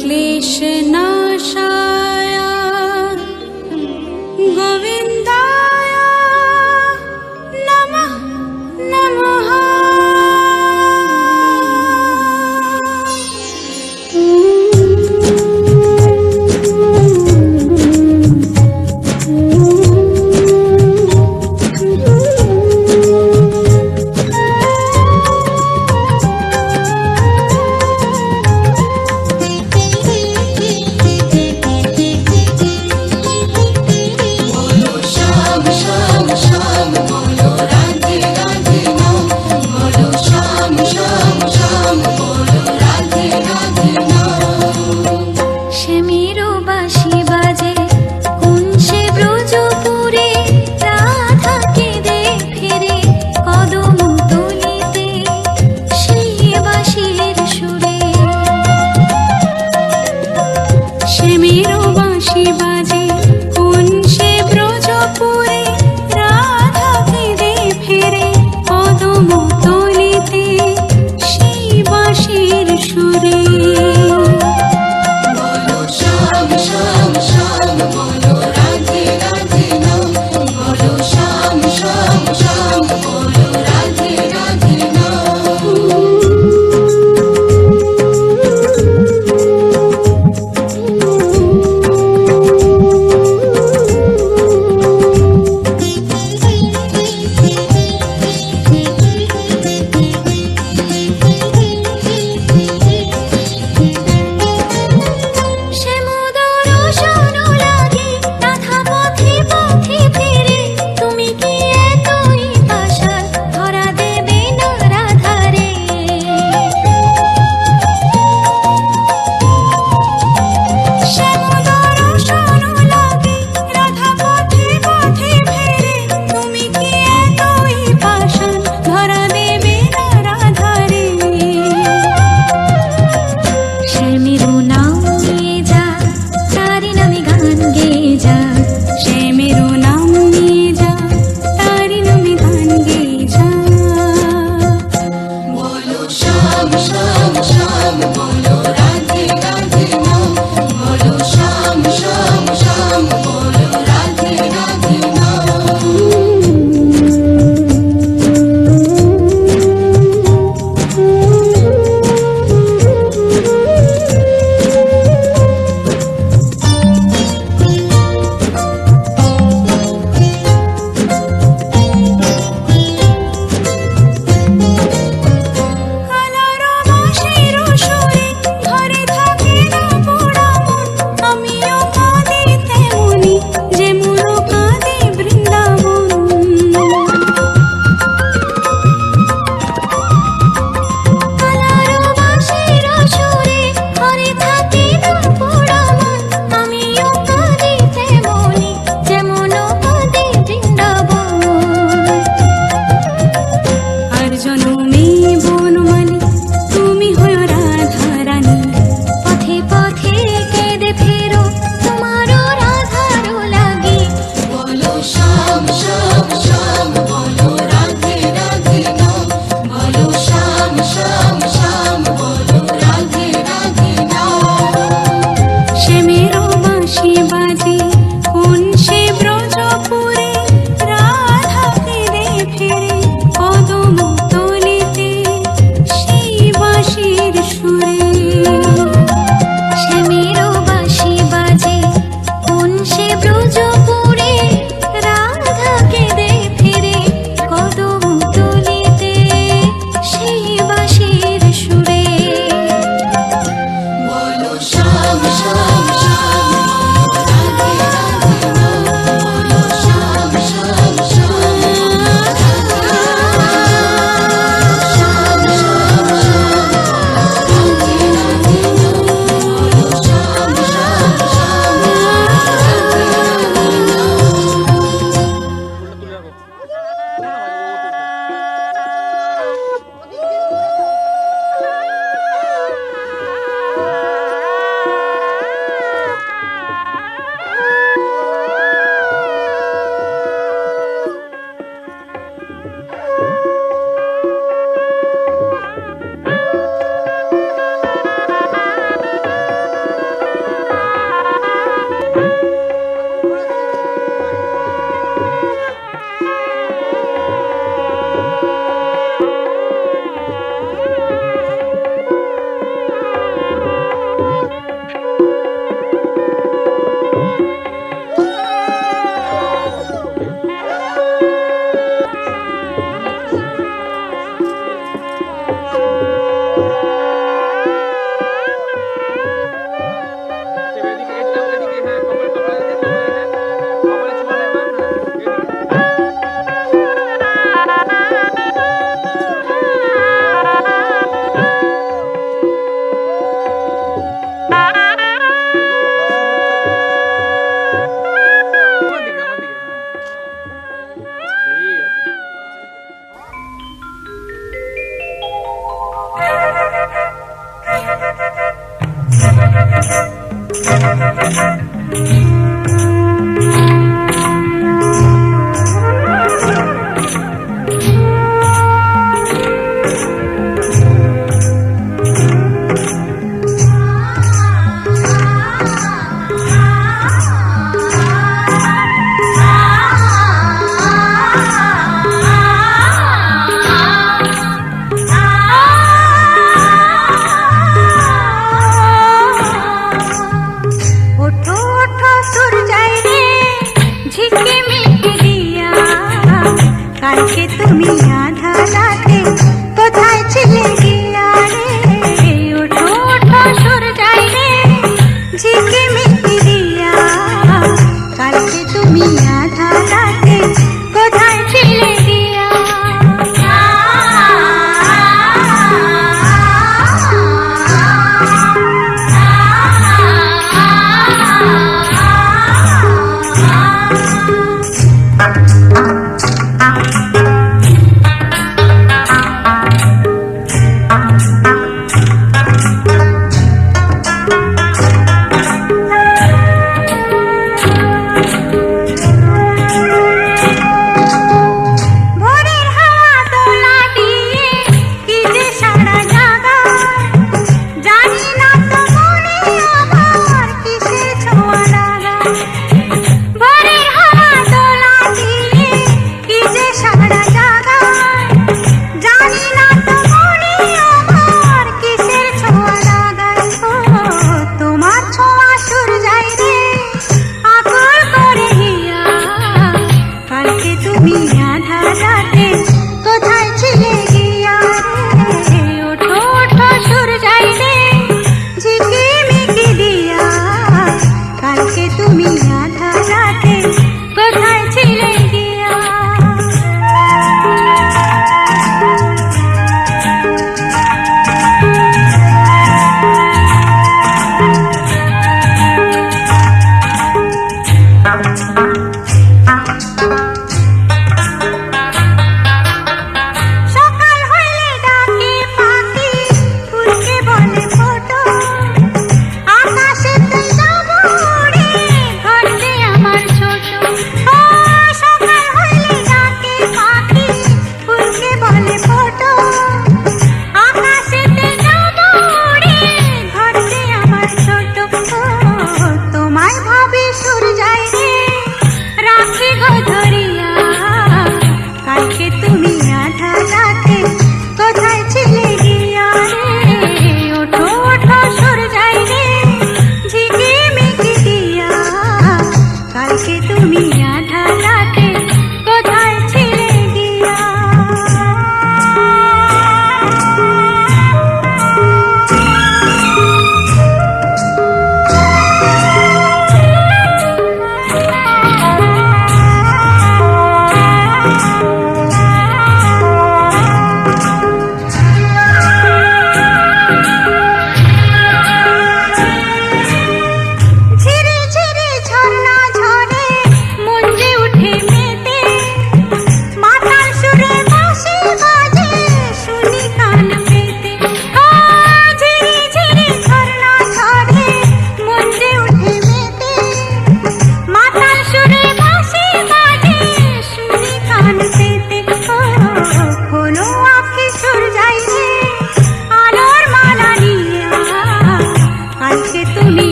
क्लेशना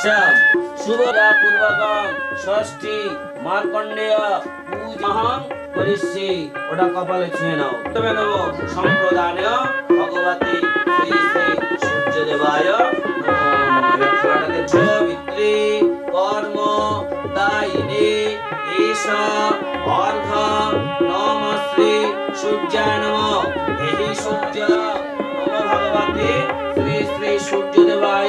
ষষ্ঠম সুভদা পূর্বগম, ষষ্ঠী, মার্কণ্ডেয় করিষ্যি। ওটা কপালে ছুঁয়ে নাও। তবে নেব সম্প্রদানে ভগবতী শ্রী শ্রী সূর্যদেবায় ছবিত্রী কর্ম দায়িনী ঈশ অর্ঘ নম শ্রী সূর্যায় নম। এই সূর্য, নম ভগবতী শ্রী শ্রী সূর্যদেবায়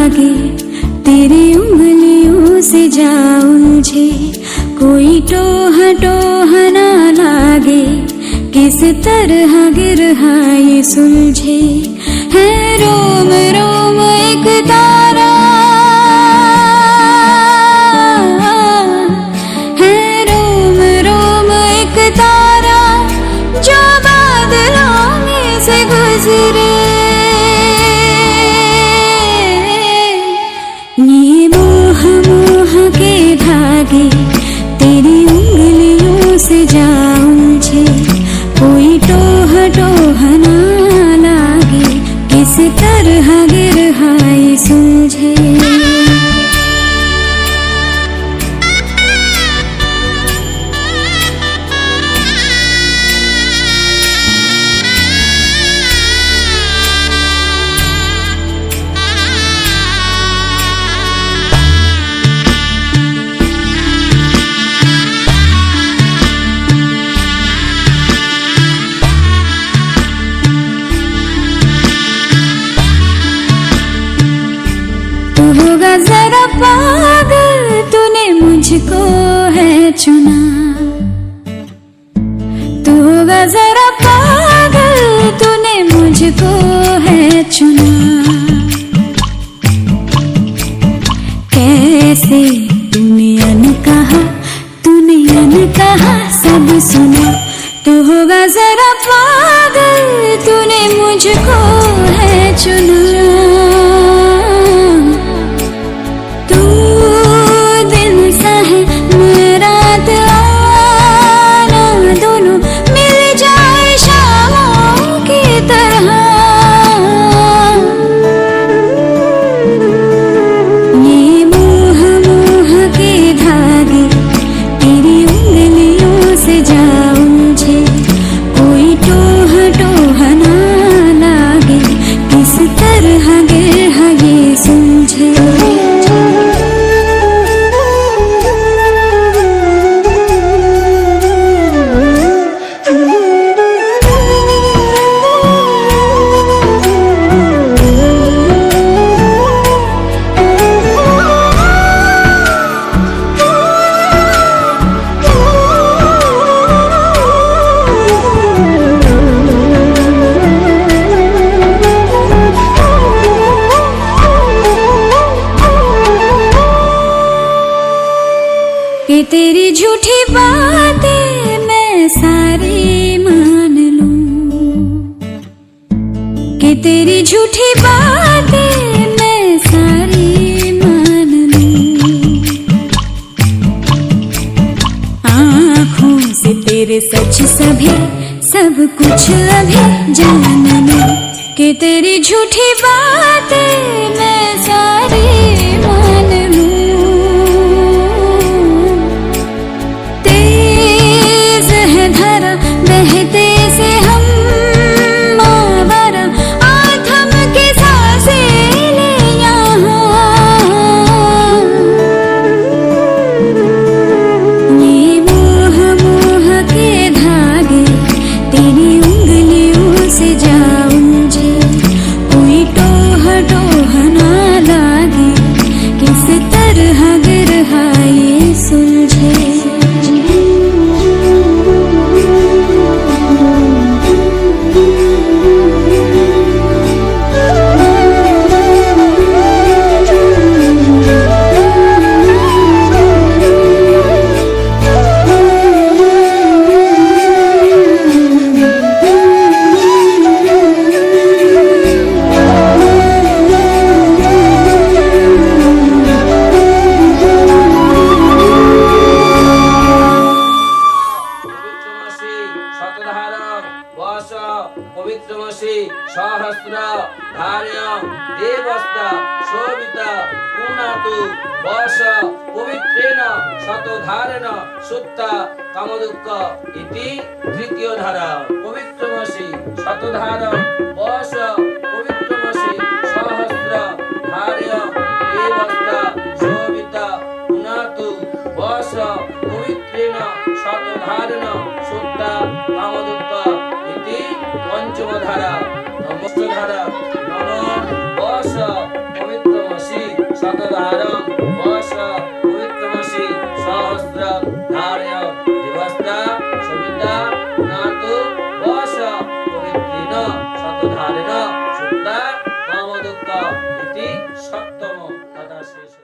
आगे तेरी उंगलियों से जाऊं जे कोई टोह टोह ना गलि उगे किर गिर तारा जाऊँ मुझे कोई तो टोह ना लागे किस तरह गिर हाय सूझे। है चुना। तेरी झूठी बातें मैं सारी मान लूँ आँखों से तेरे सच सभी, सब कुछ अभी जान लूँ कि तेरी झूठी बातें मैं सारी मान পঞ্চমধারা নমস্তধারা নম বস পবিত্রমসি শতধারম বস পবিত্রমসি সহস্র ধারয় দিবস্তা, সবিতা নাতু বস সপ্তম, কথা শেষ